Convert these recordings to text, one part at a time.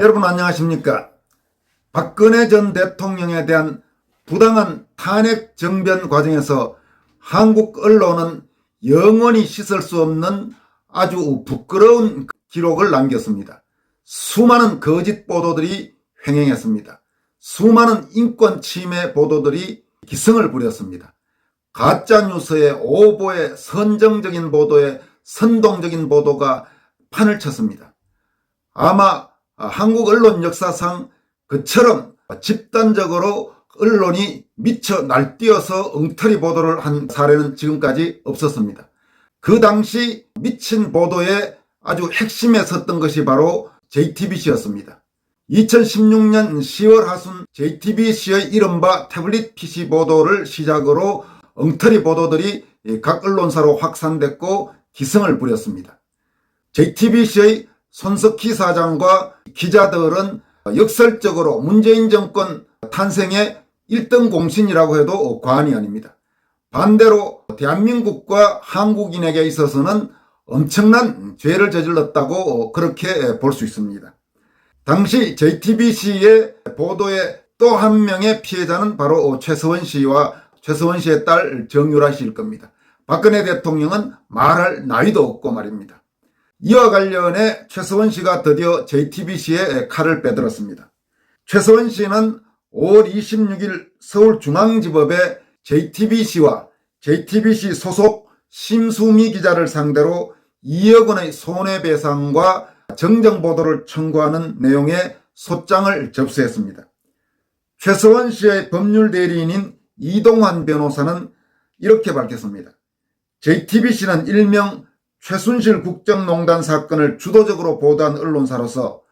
여러분 안녕하십니까? 박근혜 전 대통령에 대한 부당한 탄핵 정변 과정에서 한국 언론은 영원히 씻을 수 없는 아주 부끄러운 기록을 남겼습니다. 수많은 거짓 보도들이 횡행했습니다. 수많은 인권 침해 보도들이 기승을 부렸습니다. 가짜 뉴스의 오보의 선정적인 보도에 선동적인 보도가 판을 쳤습니다. 아마 한국 언론 역사상 그처럼 집단적으로 언론이 미쳐 날뛰어서 엉터리 보도를 한 사례는 지금까지 없었습니다. 그 당시 미친 보도의 아주 핵심에 섰던 것이 바로 JTBC였습니다. 2016년 10월 하순 JTBC의 이른바 태블릿 PC 보도를 시작으로 엉터리 보도들이 각 언론사로 확산됐고 기승을 부렸습니다. JTBC의 손석희 사장과 기자들은 역설적으로 문재인 정권 탄생의 1등 공신이라고 해도 과언이 아닙니다. 반대로 대한민국과 한국인에게 있어서는 엄청난 죄를 저질렀다고 그렇게 볼 수 있습니다. 당시 JTBC의 보도의 또한 명의 피해자는 바로 최서원 씨와 최서원 씨의 딸 정유라 씨일 겁니다. 박근혜 대통령은 말할 나위도 없고 말입니다. 이와 관련해 최서원 씨가 드디어 JTBC에 칼을 빼들었습니다. 최서원 씨는 5월 26일 서울중앙지법에 JTBC와 JTBC 소속 심수미 기자를 상대로 2억 원의 손해배상과 정정보도를 청구하는 내용의 소장을 접수했습니다. 최서원 씨의 법률 대리인인 이동환 변호사는 이렇게 밝혔습니다. JTBC는 일명 최순실 국정농단 사건을 주도적으로 보도한 언론사로서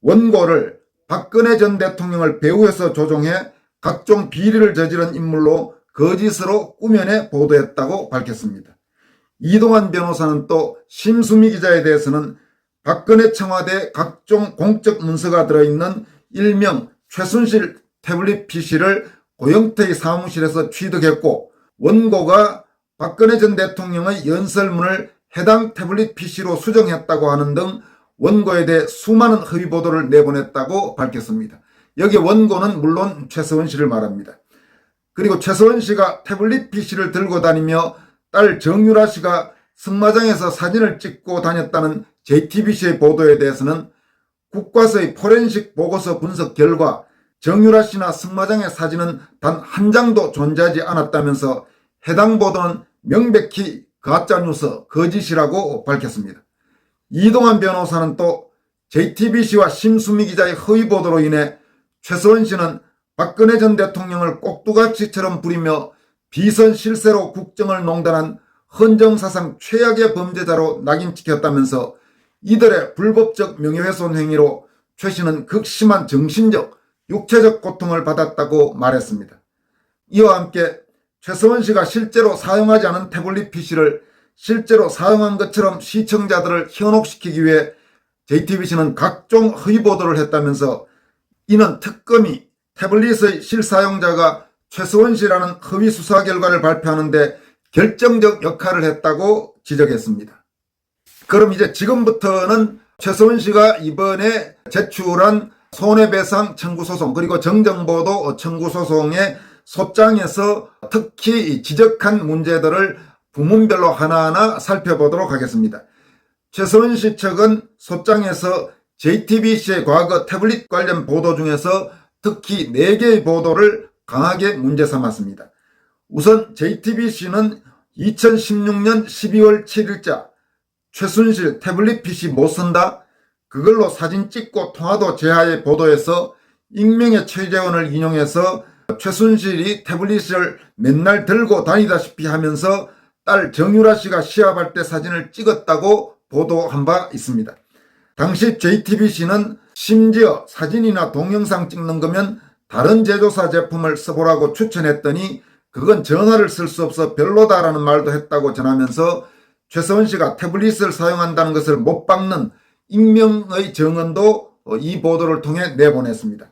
원고를 박근혜 전 대통령을 배후에서 조종해 각종 비리를 저지른 인물로 거짓으로 꾸며내 보도했다고 밝혔습니다. 이동환 변호사는 또 심수미 기자에 대해서는 박근혜 청와대 각종 공적 문서가 들어있는 일명 최순실 태블릿 PC를 고영태의 사무실에서 취득했고 원고가 박근혜 전 대통령의 연설문을 해당 태블릿 PC로 수정했다고 하는 등 원고에 대해 수많은 허위 보도를 내보냈다고 밝혔습니다. 여기 원고는 물론 최서원 씨를 말합니다. 그리고 최서원 씨가 태블릿 PC를 들고 다니며 딸 정유라 씨가 승마장에서 사진을 찍고 다녔다는 JTBC의 보도에 대해서는 국과서의 포렌식 보고서 분석 결과 정유라 씨나 승마장의 사진은 단 한 장도 존재하지 않았다면서 해당 보도는 명백히 가짜뉴스 거짓이라고 밝혔습니다. 이동환 변호사는 또 JTBC와 심수미 기자의 허위 보도로 인해 최서원 씨는 박근혜 전 대통령을 꼭두가치처럼 부리며 비선 실세로 국정을 농단한 헌정사상 최악의 범죄자로 낙인찍혔다면서 이들의 불법적 명예훼손 행위로 최 씨는 극심한 정신적, 육체적 고통을 받았다고 말했습니다. 이와 함께 최서원 씨가 실제로 사용하지 않은 태블릿 PC를 실제로 사용한 것처럼 시청자들을 현혹시키기 위해 JTBC는 각종 허위 보도를 했다면서 이는 특검이 태블릿의 실사용자가 최서원 씨라는 허위 수사 결과를 발표하는데 결정적 역할을 했다고 지적했습니다. 그럼 이제 지금부터는 최서원 씨가 이번에 제출한 손해배상 청구 소송 그리고 정정보도 청구 소송의 소장에서 특히 지적한 문제들을 부문별로 하나하나 살펴보도록 하겠습니다. 최서원 씨 측은 소장에서 JTBC의 과거 태블릿 관련 보도 중에서 특히 4개의 보도를 강하게 문제 삼았습니다. 우선 JTBC는 2016년 12월 7일자 최순실 태블릿 PC 못 쓴다? 그걸로 사진 찍고 통화도 제하의 보도에서 익명의 최재원을 인용해서 최순실이 태블릿을 맨날 들고 다니다시피 하면서 딸 정유라 씨가 시합할 때 사진을 찍었다고 보도한 바 있습니다. 당시 JTBC는 심지어 사진이나 동영상 찍는 거면 다른 제조사 제품을 써보라고 추천했더니 그건 전화를 쓸 수 없어 별로다라는 말도 했다고 전하면서 최서원 씨가 태블릿을 사용한다는 것을 못 박는 익명의 정언도 이 보도를 통해 내보냈습니다.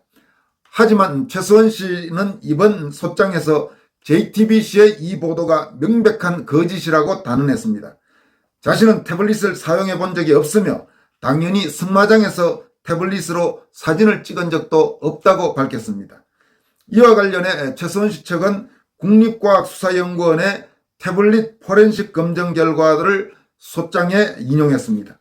하지만 최서원 씨는 이번 소장에서 JTBC의 이 보도가 명백한 거짓이라고 단언했습니다. 자신은 태블릿을 사용해 본 적이 없으며 당연히 승마장에서 태블릿으로 사진을 찍은 적도 없다고 밝혔습니다. 이와 관련해 최소원 씨 측은 국립과학수사연구원의 태블릿 포렌식 검정 결과를 소장에 인용했습니다.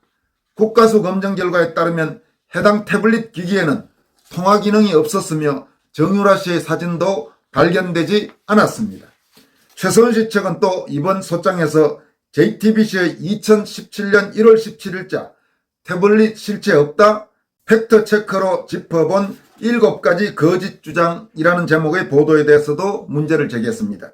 국가수 검정 결과에 따르면 해당 태블릿 기기에는 통화 기능이 없었으며 정유라 씨의 사진도 발견되지 않았습니다. 씨 측은 또 이번 소장에서 JTBC의 2017년 1월 17일자 태블릿 실체 없다 팩트 체크로 짚어본 7가지 거짓 주장이라는 제목의 보도에 대해서도 문제를 제기했습니다.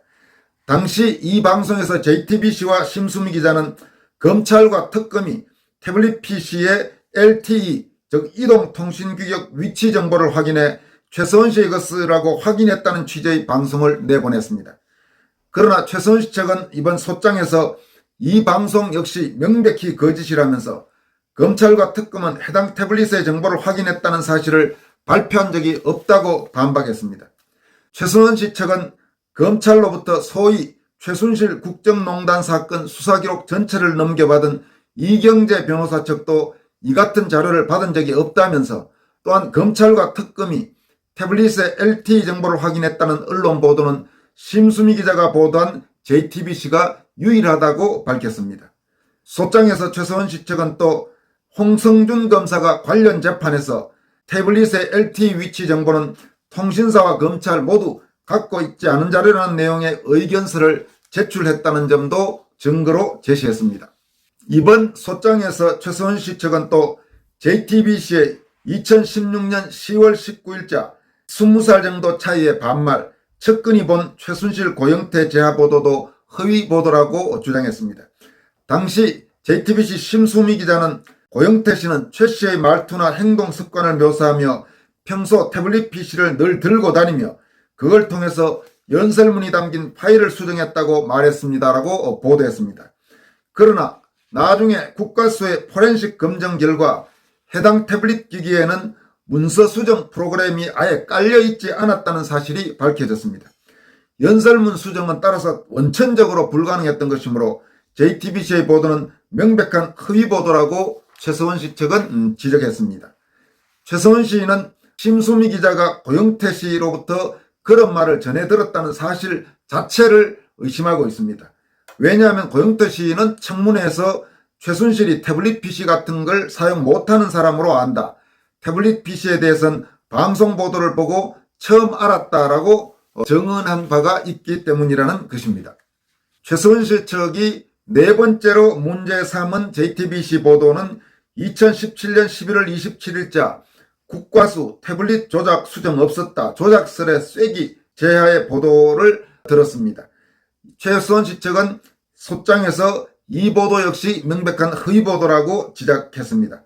당시 이 방송에서 JTBC와 심수미 기자는 검찰과 특검이 태블릿 PC의 LTE 즉 이동통신규격 위치 정보를 확인해 최서원 씨의 것이라고 확인했다는 취지의 방송을 내보냈습니다. 그러나 최서원 씨 측은 이번 소장에서 이 방송 역시 명백히 거짓이라면서 검찰과 특검은 해당 태블릿의 정보를 확인했다는 사실을 발표한 적이 없다고 반박했습니다. 최순원 씨 측은 검찰로부터 소위 최순실 국정농단 사건 수사기록 전체를 넘겨받은 이경재 변호사 측도 이 같은 자료를 받은 적이 없다면서 또한 검찰과 특검이 태블릿의 LTE 정보를 확인했다는 언론 보도는 심수미 기자가 보도한 JTBC가 유일하다고 밝혔습니다. 소장에서 최서원 씨 측은 또 홍성준 검사가 관련 재판에서 태블릿의 LTE 위치 정보는 통신사와 검찰 모두 갖고 있지 않은 자료라는 내용의 의견서를 제출했다는 점도 증거로 제시했습니다. 이번 소장에서 최서원 씨 측은 또 JTBC의 2016년 10월 19일자 20살 정도 차이의 반말 측근이 본 최순실 고영태 재하 보도도 허위 보도라고 주장했습니다. 당시 JTBC 심수미 기자는 고영태 씨는 최 씨의 말투나 행동 습관을 묘사하며 평소 태블릿 PC를 늘 들고 다니며 그걸 통해서 연설문이 담긴 파일을 수정했다고 말했습니다라고 보도했습니다. 그러나 나중에 국가수의 포렌식 검정 결과 해당 태블릿 기기에는 문서 수정 프로그램이 아예 깔려 있지 않았다는 사실이 밝혀졌습니다. 연설문 수정은 따라서 원천적으로 불가능했던 것이므로 JTBC의 보도는 명백한 허위 보도라고 최서원 씨 측은 음, 지적했습니다. 최서원 씨는 심수미 기자가 고영태 씨로부터 그런 말을 전해 들었다는 사실 자체를 의심하고 있습니다. 왜냐하면 고영태 씨는 청문회에서 최순실이 태블릿 PC 같은 걸 사용 못하는 사람으로 안다. 태블릿 PC에 대해서는 방송 보도를 보고 처음 알았다라고 정언한 바가 있기 때문이라는 것입니다. 최순실 측이 네 번째로 문제 삼은 JTBC 보도는 2017년 11월 27일자 국과수 태블릿 조작 수정 없었다. 조작설의 쐐기 제하의 보도를 들었습니다. 최수원 씨 측은 소장에서 이 보도 역시 명백한 허위 보도라고 지적했습니다.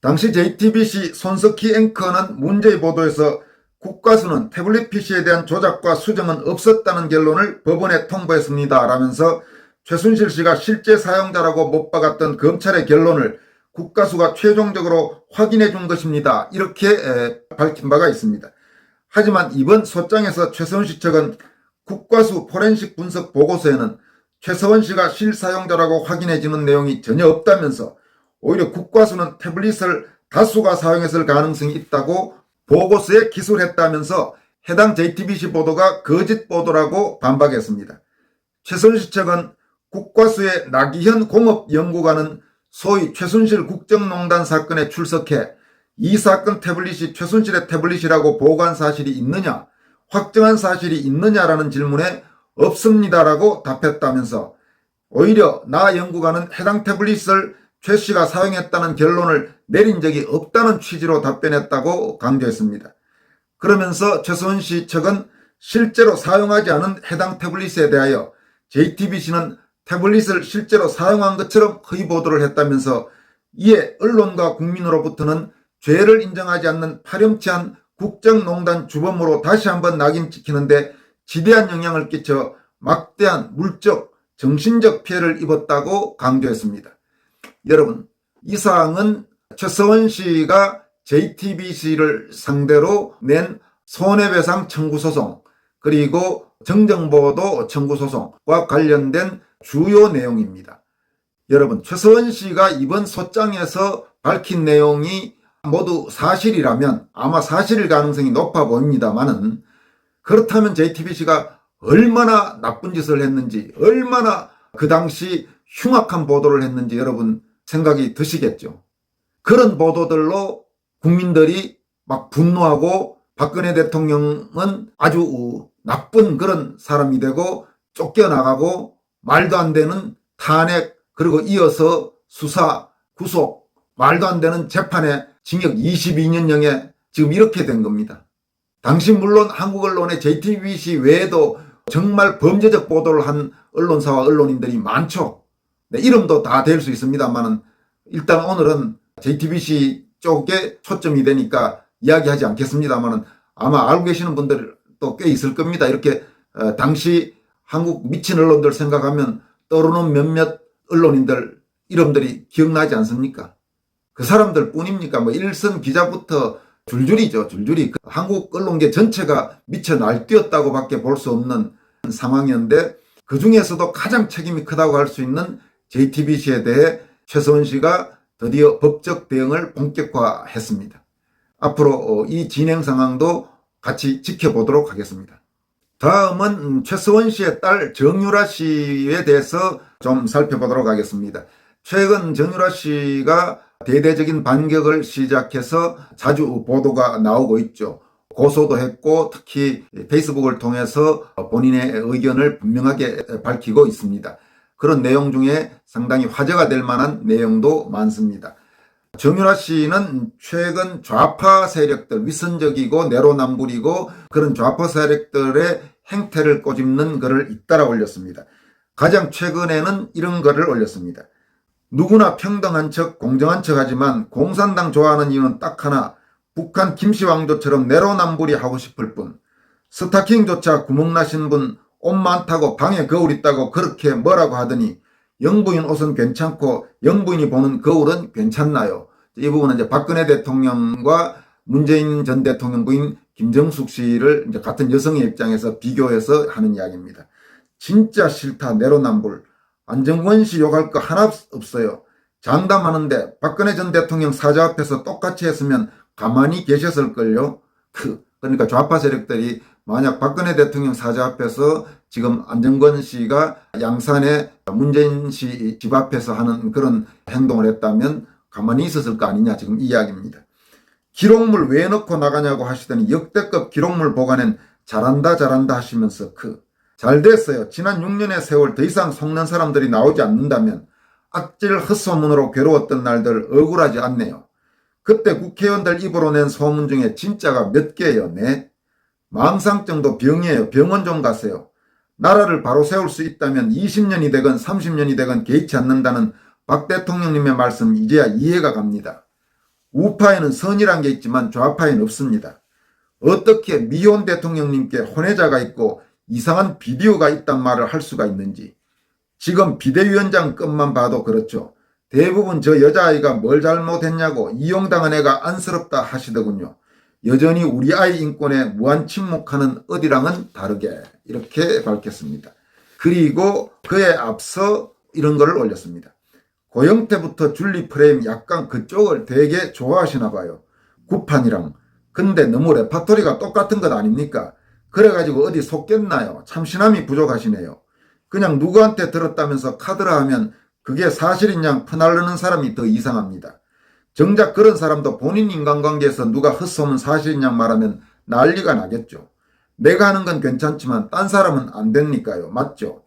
당시 JTBC 손석희 앵커는 문제의 보도에서 국가수는 태블릿 PC에 대한 조작과 수정은 없었다는 결론을 법원에 통보했습니다. 라면서 최순실 씨가 실제 사용자라고 못 박았던 검찰의 결론을 국가수가 최종적으로 확인해 준 것입니다. 이렇게 밝힌 바가 있습니다. 하지만 이번 소장에서 씨 측은 국가수 포렌식 분석 보고서에는 최서원 씨가 실사용자라고 확인해지는 내용이 전혀 없다면서 오히려 국과수는 태블릿을 다수가 사용했을 가능성이 있다고 보고서에 기술했다면서 해당 JTBC 보도가 거짓 보도라고 반박했습니다. 최순실 측은 국과수의 나기현 공업연구관은 소위 최순실 국정농단 사건에 출석해 이 사건 태블릿이 최순실의 태블릿이라고 보고한 사실이 있느냐, 확정한 사실이 있느냐라는 질문에 없습니다라고 답했다면서 오히려 나 연구관은 해당 태블릿을 최 씨가 사용했다는 결론을 내린 적이 없다는 취지로 답변했다고 강조했습니다. 그러면서 최소원 씨 측은 실제로 사용하지 않은 해당 태블릿에 대하여 JTBC는 태블릿을 실제로 사용한 것처럼 허위 보도를 했다면서 이에 언론과 국민으로부터는 죄를 인정하지 않는 파렴치한 국정농단 주범으로 다시 한번 낙인 찍히는데 지대한 영향을 끼쳐 막대한 물적, 정신적 피해를 입었다고 강조했습니다. 여러분, 이 사항은 최서원 씨가 JTBC를 상대로 낸 손해배상 청구 소송, 그리고 정정보도 청구 소송과 관련된 주요 내용입니다. 여러분, 최서원 씨가 이번 소장에서 밝힌 내용이 모두 사실이라면 아마 사실일 가능성이 높아 보입니다만은 그렇다면 JTBC가 얼마나 나쁜 짓을 했는지 얼마나 그 당시 흉악한 보도를 했는지 여러분 생각이 드시겠죠. 그런 보도들로 국민들이 막 분노하고 박근혜 대통령은 아주 나쁜 그런 사람이 되고 쫓겨나가고 말도 안 되는 탄핵 그리고 이어서 수사 구속 말도 안 되는 재판에 징역 22년형에 지금 이렇게 된 겁니다. 당시 물론 한국 언론의 JTBC 외에도 정말 범죄적 보도를 한 언론사와 언론인들이 많죠. 네, 이름도 다 될 수 있습니다만은 일단 오늘은 JTBC 쪽에 초점이 되니까 이야기하지 않겠습니다만은 아마 알고 계시는 분들도 꽤 있을 겁니다. 이렇게 어, 당시 한국 미친 언론들 생각하면 떠오르는 몇몇 언론인들 이름들이 기억나지 않습니까? 그 사람들 뿐입니까? 뭐 일선 기자부터 줄줄이죠, 줄줄이. 그 한국 언론계 전체가 미쳐 날뛰었다고 밖에 볼 수 없는 상황이었는데 그 중에서도 가장 책임이 크다고 할 수 있는 JTBC에 대해 최서원 씨가 드디어 법적 대응을 본격화했습니다. 앞으로 어, 이 진행 상황도 같이 지켜보도록 하겠습니다. 다음은 음, 최서원 씨의 딸 정유라 씨에 대해서 좀 살펴보도록 하겠습니다. 최근 정유라 씨가 대대적인 반격을 시작해서 자주 보도가 나오고 있죠. 고소도 했고 특히 페이스북을 통해서 본인의 의견을 분명하게 밝히고 있습니다. 그런 내용 중에 상당히 화제가 될 만한 내용도 많습니다. 정유라 씨는 최근 좌파 세력들, 위선적이고 내로남불이고 그런 좌파 세력들의 행태를 꼬집는 글을 잇따라 올렸습니다. 가장 최근에는 이런 글을 올렸습니다. 누구나 평등한 척, 공정한 척 하지만 공산당 좋아하는 이유는 딱 하나, 북한 김씨왕조처럼 내로남불이 하고 싶을 뿐, 스타킹조차 구멍나신 분, 옷 많다고 방에 거울 있다고 그렇게 뭐라고 하더니, 영부인 옷은 괜찮고 영부인이 보는 거울은 괜찮나요? 이 부분은 이제 박근혜 대통령과 문재인 전 대통령 부인 김정숙 씨를 이제 같은 여성의 입장에서 비교해서 하는 이야기입니다. 진짜 싫다 내로남불. 안정권 씨 욕할 거 하나 없어요. 장담하는데 박근혜 전 대통령 사자 앞에서 똑같이 했으면 가만히 계셨을걸요. 그 그러니까 좌파 세력들이 만약 박근혜 대통령 사자 앞에서 지금 안정권 씨가 양산에 문재인 씨 집 앞에서 하는 그런 행동을 했다면 가만히 있었을 거 아니냐 지금 이 이야기입니다. 기록물 왜 넣고 나가냐고 하시더니 역대급 기록물 보관엔 잘한다 잘한다 하시면서 그 잘 됐어요. 지난 6년의 세월 더 이상 속는 사람들이 나오지 않는다면 악질 헛소문으로 괴로웠던 날들 억울하지 않네요. 그때 국회의원들 입으로 낸 소문 중에 진짜가 몇 개예요, 네? 망상증도 병이에요. 병원 좀 가세요. 나라를 바로 세울 수 있다면 20년이 되건 30년이 되건 개의치 않는다는 박 대통령님의 말씀 이제야 이해가 갑니다. 우파에는 선이란 게 있지만 좌파에는 없습니다. 어떻게 미혼 대통령님께 혼외자가 있고 이상한 비디오가 있단 말을 할 수가 있는지 지금 비대위원장 것만 봐도 그렇죠. 대부분 저 여자아이가 뭘 잘못했냐고 이용당한 애가 안쓰럽다 하시더군요. 여전히 우리 아이 인권에 무한 침묵하는 어디랑은 다르게 이렇게 밝혔습니다. 그리고 그에 앞서 이런 거를 올렸습니다. 고영태부터 줄리 프레임 약간 그쪽을 되게 좋아하시나 봐요. 구판이랑. 근데 너무 레파토리가 똑같은 것 아닙니까? 그래가지고 어디 속겠나요? 참신함이 부족하시네요. 그냥 누구한테 들었다면서 카드라 하면 그게 사실인 양 퍼날르는 사람이 더 이상합니다. 정작 그런 사람도 본인 인간관계에서 누가 헛소문 사실인 양 말하면 난리가 나겠죠. 내가 하는 건 괜찮지만 딴 사람은 안 되니까요. 맞죠?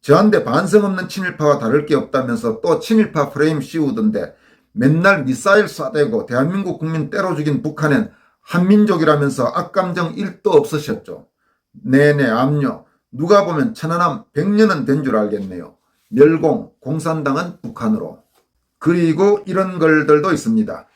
저한테 반성 없는 친일파와 다를 게 없다면서 또 친일파 프레임 씌우던데 맨날 미사일 쏴대고 대한민국 국민 때려 죽인 북한엔 한민족이라면서 악감정 1도 없으셨죠. 네네 압류. 누가 보면 천안함 100년은 된 줄 알겠네요. 멸공, 공산당은 북한으로. 그리고 이런 글들도 있습니다.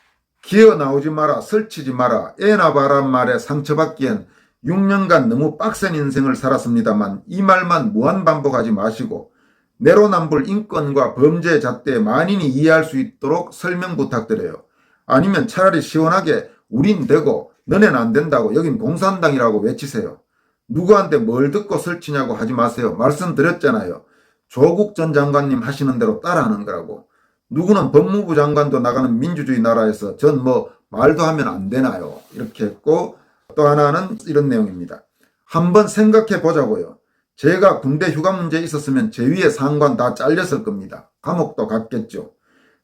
기어 나오지 마라, 설치지 마라, 애나 바란 말에 상처받기엔 6년간 너무 빡센 인생을 살았습니다만 이 말만 무한 반복하지 마시고 내로남불 인권과 범죄 잣대 만인이 이해할 수 있도록 설명 부탁드려요. 아니면 차라리 시원하게 우린 되고 너넨 안 된다고 여긴 공산당이라고 외치세요. 누구한테 뭘 듣고 설치냐고 하지 마세요. 말씀드렸잖아요. 조국 전 장관님 하시는 대로 따라하는 거라고. 누구는 법무부 장관도 나가는 민주주의 나라에서 전 뭐 말도 하면 안 되나요? 이렇게 했고 또 하나는 이런 내용입니다. 한번 생각해 보자고요. 제가 군대 휴가 문제에 있었으면 제 위에 상관 다 잘렸을 겁니다. 감옥도 갔겠죠.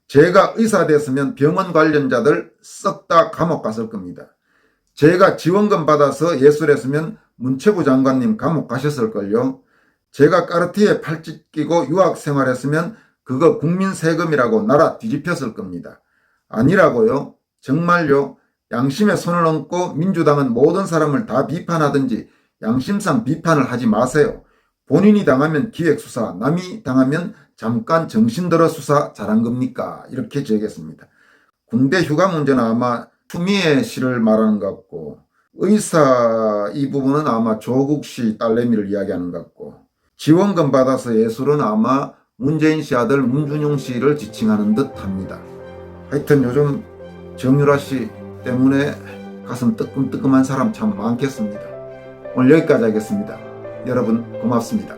제가 의사 됐으면 병원 관련자들 썩 다 감옥 갔을 겁니다. 제가 지원금 받아서 예술했으면 문체부 장관님 감옥 가셨을걸요. 제가 까르티에 팔찌 끼고 유학 생활했으면 그거 국민 세금이라고 나라 뒤집혔을 겁니다. 아니라고요. 정말요. 양심에 손을 얹고 민주당은 모든 사람을 다 비판하든지 양심상 비판을 하지 마세요. 본인이 당하면 기획수사, 남이 당하면 잠깐 정신 들어 수사 잘한 겁니까? 이렇게 지적했습니다. 군대 휴가 문제는 아마 추미애 씨를 말하는 것 같고 의사 이 부분은 아마 조국 씨 딸내미를 이야기하는 것 같고 지원금 받아서 예술은 아마 문재인 씨 아들 문준용 씨를 지칭하는 듯 합니다. 하여튼 요즘 정유라 씨 때문에 가슴 뜨끔뜨끔한 사람 참 많겠습니다. 오늘 여기까지 하겠습니다. 여러분 고맙습니다.